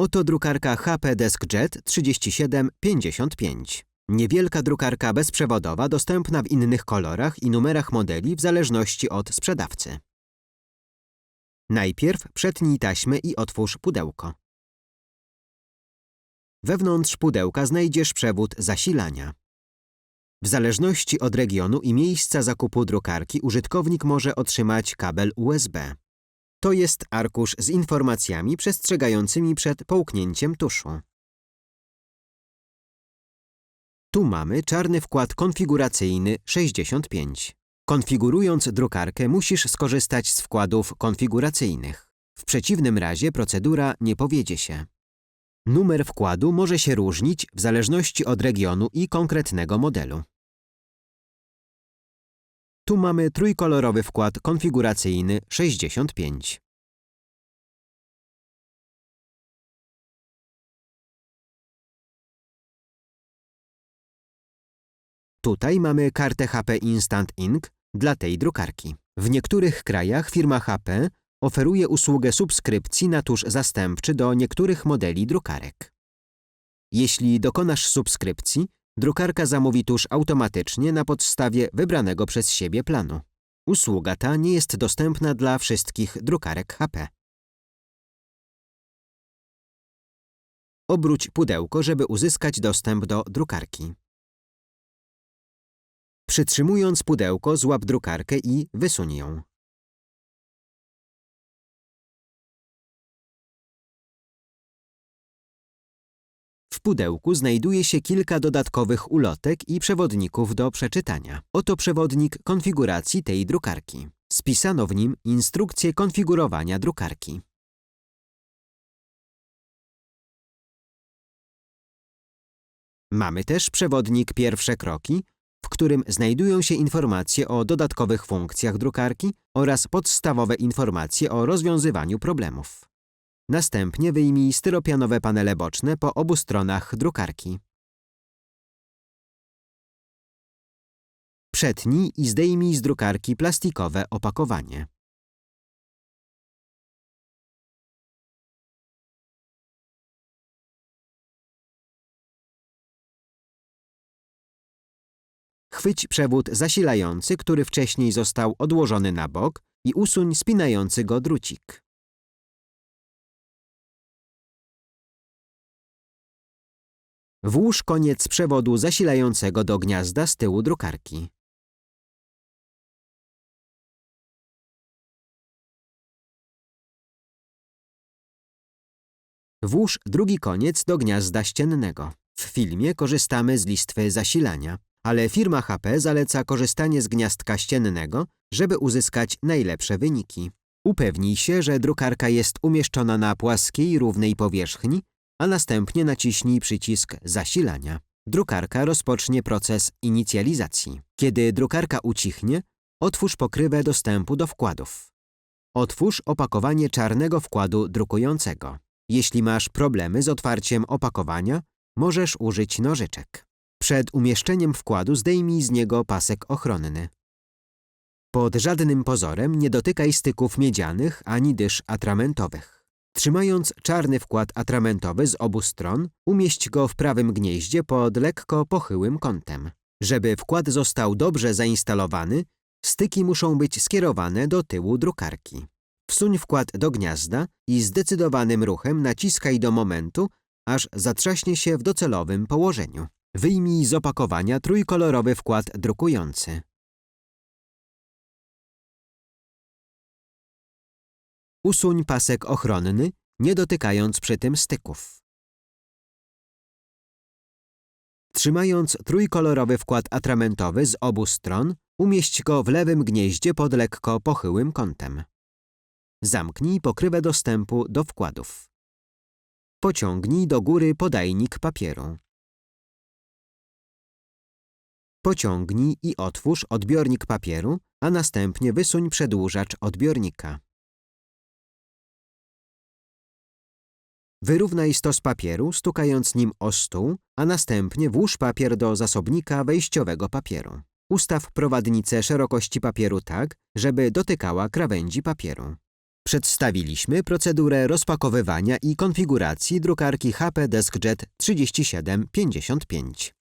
Oto drukarka HP DeskJet 3755. Niewielka drukarka bezprzewodowa dostępna w innych kolorach i numerach modeli w zależności od sprzedawcy. Najpierw przetnij taśmę i otwórz pudełko. Wewnątrz pudełka znajdziesz przewód zasilania. W zależności od regionu i miejsca zakupu drukarki użytkownik może otrzymać kabel USB. To jest arkusz z informacjami przestrzegającymi przed połknięciem tuszu. Tu mamy czarny wkład konfiguracyjny 65. Konfigurując drukarkę musisz skorzystać z wkładów konfiguracyjnych. W przeciwnym razie procedura nie powiedzie się. Numer wkładu może się różnić w zależności od regionu i konkretnego modelu. Tu mamy trójkolorowy wkład konfiguracyjny 65. Tutaj mamy kartę HP Instant Ink dla tej drukarki. W niektórych krajach firma HP oferuje usługę subskrypcji na tusz zastępczy do niektórych modeli drukarek. Jeśli dokonasz subskrypcji, drukarka zamówi tusz automatycznie na podstawie wybranego przez siebie planu. Usługa ta nie jest dostępna dla wszystkich drukarek HP. Obróć pudełko, żeby uzyskać dostęp do drukarki. Przytrzymując pudełko, złap drukarkę i wysuń ją. Pudełku znajduje się kilka dodatkowych ulotek i przewodników do przeczytania. Oto przewodnik konfiguracji tej drukarki. Spisano w nim instrukcję konfigurowania drukarki. Mamy też przewodnik Pierwsze kroki, w którym znajdują się informacje o dodatkowych funkcjach drukarki oraz podstawowe informacje o rozwiązywaniu problemów. Następnie wyjmij styropianowe panele boczne po obu stronach drukarki. Przetnij i zdejmij z drukarki plastikowe opakowanie. Chwyć przewód zasilający, który wcześniej został odłożony na bok i usuń spinający go drucik. Włóż koniec przewodu zasilającego do gniazda z tyłu drukarki. Włóż drugi koniec do gniazda ściennego. W filmie korzystamy z listwy zasilania, ale firma HP zaleca korzystanie z gniazdka ściennego, żeby uzyskać najlepsze wyniki. Upewnij się, że drukarka jest umieszczona na płaskiej, równej powierzchni a następnie naciśnij przycisk zasilania. Drukarka rozpocznie proces inicjalizacji. Kiedy drukarka ucichnie, otwórz pokrywę dostępu do wkładów. Otwórz opakowanie czarnego wkładu drukującego. Jeśli masz problemy z otwarciem opakowania, możesz użyć nożyczek. Przed umieszczeniem wkładu zdejmij z niego pasek ochronny. Pod żadnym pozorem nie dotykaj styków miedzianych ani dysz atramentowych. Trzymając czarny wkład atramentowy z obu stron, umieść go w prawym gnieździe pod lekko pochyłym kątem. Żeby wkład został dobrze zainstalowany, styki muszą być skierowane do tyłu drukarki. Wsuń wkład do gniazda i zdecydowanym ruchem naciskaj do momentu, aż zatrzaśnie się w docelowym położeniu. Wyjmij z opakowania trójkolorowy wkład drukujący. Usuń pasek ochronny, nie dotykając przy tym styków. Trzymając trójkolorowy wkład atramentowy z obu stron, umieść go w lewym gnieździe pod lekko pochyłym kątem. Zamknij pokrywę dostępu do wkładów. Pociągnij do góry podajnik papieru. Pociągnij i otwórz odbiornik papieru, a następnie wysuń przedłużacz odbiornika. Wyrównaj stos papieru, stukając nim o stół, a następnie włóż papier do zasobnika wejściowego papieru. Ustaw prowadnicę szerokości papieru tak, żeby dotykała krawędzi papieru. Przedstawiliśmy procedurę rozpakowywania i konfiguracji drukarki HP DeskJet 3755.